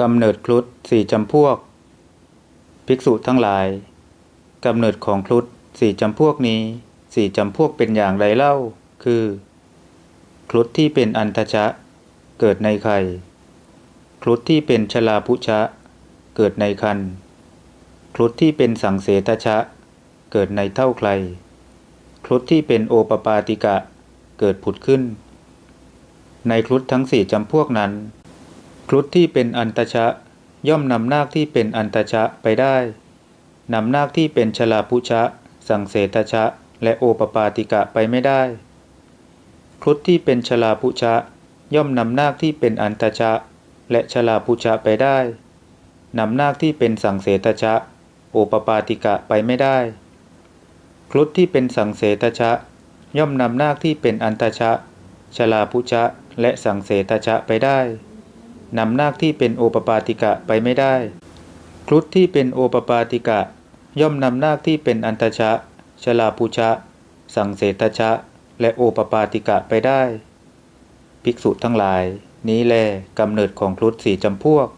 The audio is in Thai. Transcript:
กำเนิดครุฑสี่จำพวก ภิกษุทั้งหลายกำเนิดของครุฑสี่จำพวกนี้สี่จำพวกเป็นอย่างไรเล่า คือครุฑที่เป็นอันทชะ เกิดในไข่ครุฑที่เป็นชลาพุชะ เกิดในคันครุฑที่เป็นสังเสตชะ เกิดในเท่าใครครุฑที่เป็นโอปปาติกะ เกิดผุดขึ้น ในครุฑทั้งสี่จำพวกนั้น รุฑที่เป็นอันตชะ ย่อมนำนาคที่เป็นอันตชะไปได้ นำนาคที่เป็นชลาพุชะ สังเสตชะ และโอปปาติกะไปไม่ได้ ครุฑที่เป็นชลาพุชะ ย่อมนำนาคที่เป็นอันตชะ และชลาพุชะไปได้ นำนาคที่เป็นสังเสตชะ โอปปาติกะไปไม่ได้ ครุฑที่เป็นสังเสตชะ ย่อมนำนาคที่เป็นอันตชะ ชลาพุชะ และสังเสตชะไปได้ นำนาคที่เป็นโอปปาติกะไปไม่ได้ ครุฑที่เป็นโอปปาติกะ ย่อมนำนาคที่เป็นอันตชะ ชลาปุชะ สังเสตชะ และโอปปาติกะไปได้ ภิกษุทั้งหลาย นี้แลกำเนิดของครุฑสี่จำพวก